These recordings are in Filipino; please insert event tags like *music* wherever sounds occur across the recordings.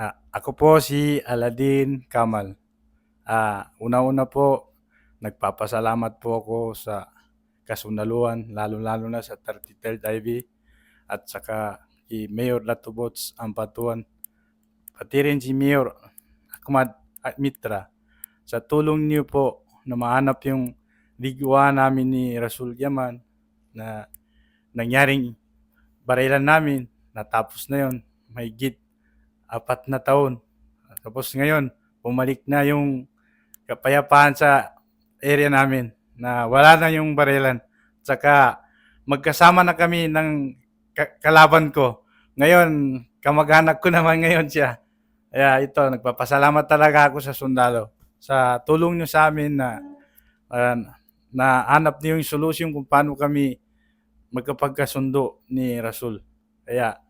Ah, ako po si Aladin Kamal. Ah, una-una po, nagpapasalamat po ako sa kasundaluhan, lalo-lalo na sa 33rd IV at saka kay Mayor Latubots Ampatuan, pati rin si Mayor Ahmad Mitra sa tulong niyo po na mahanap yung ligwa namin ni Rasul Yaman na nangyaring barilan namin, natapos na yon may git apat na taon. Tapos ngayon, bumalik na yung kapayapaan sa area namin na wala na yung barilan. Tsaka magkasama na kami ng ka- kalaban ko. Ngayon, kamag-anak ko *laughs* naman ngayon siya. Kaya ito, nagpapasalamat talaga ako sa sundalo sa tulong niyo sa amin na uh, na hanap niyo yung solusyon kung paano kami magkapagkasundo ni Rasul. Kaya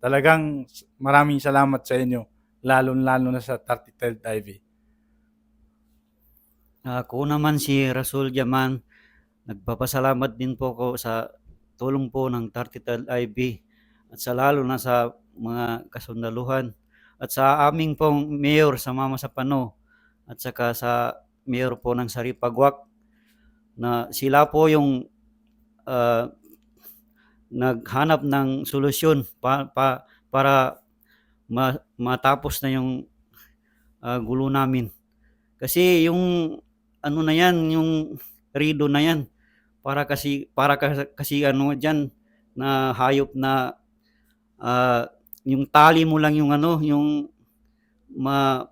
talagang maraming salamat sa inyo, lalo-lalo na sa 33rd IV. Ako naman si Rasul Yaman. Nagpapasalamat din po ako sa tulong po ng 33rd IB at sa lalo na sa mga kasundaluhan at sa aming pong mayor sa Mama sa Pano at saka sa mayor po ng Saripagwak na sila po yung ah, naghanap ng solusyon pa, pa- para ma- matapos na yung ah, gulo namin. Kasi yung ano na yan, yung rido na yan, para kasi para kasi, kasi ano diyan na hayop na ah, yung tali mo lang yung ano, yung ma,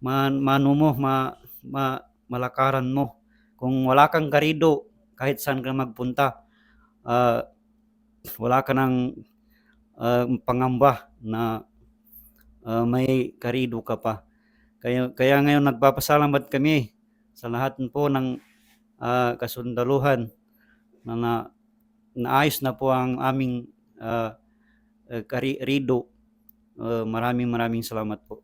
ma mano mo, ma, ma malakaran mo. Kung wala kang karido, kahit saan ka magpunta, ah, wala ka ng ah, pangamba na ah, may karido ka pa. Kaya, kaya ngayon nagpapasalamat kami sa lahat po ng ah, kasundaluhan na, na naayos na po ang aming ah, eh, kari- rido. Ah, maraming maraming salamat po.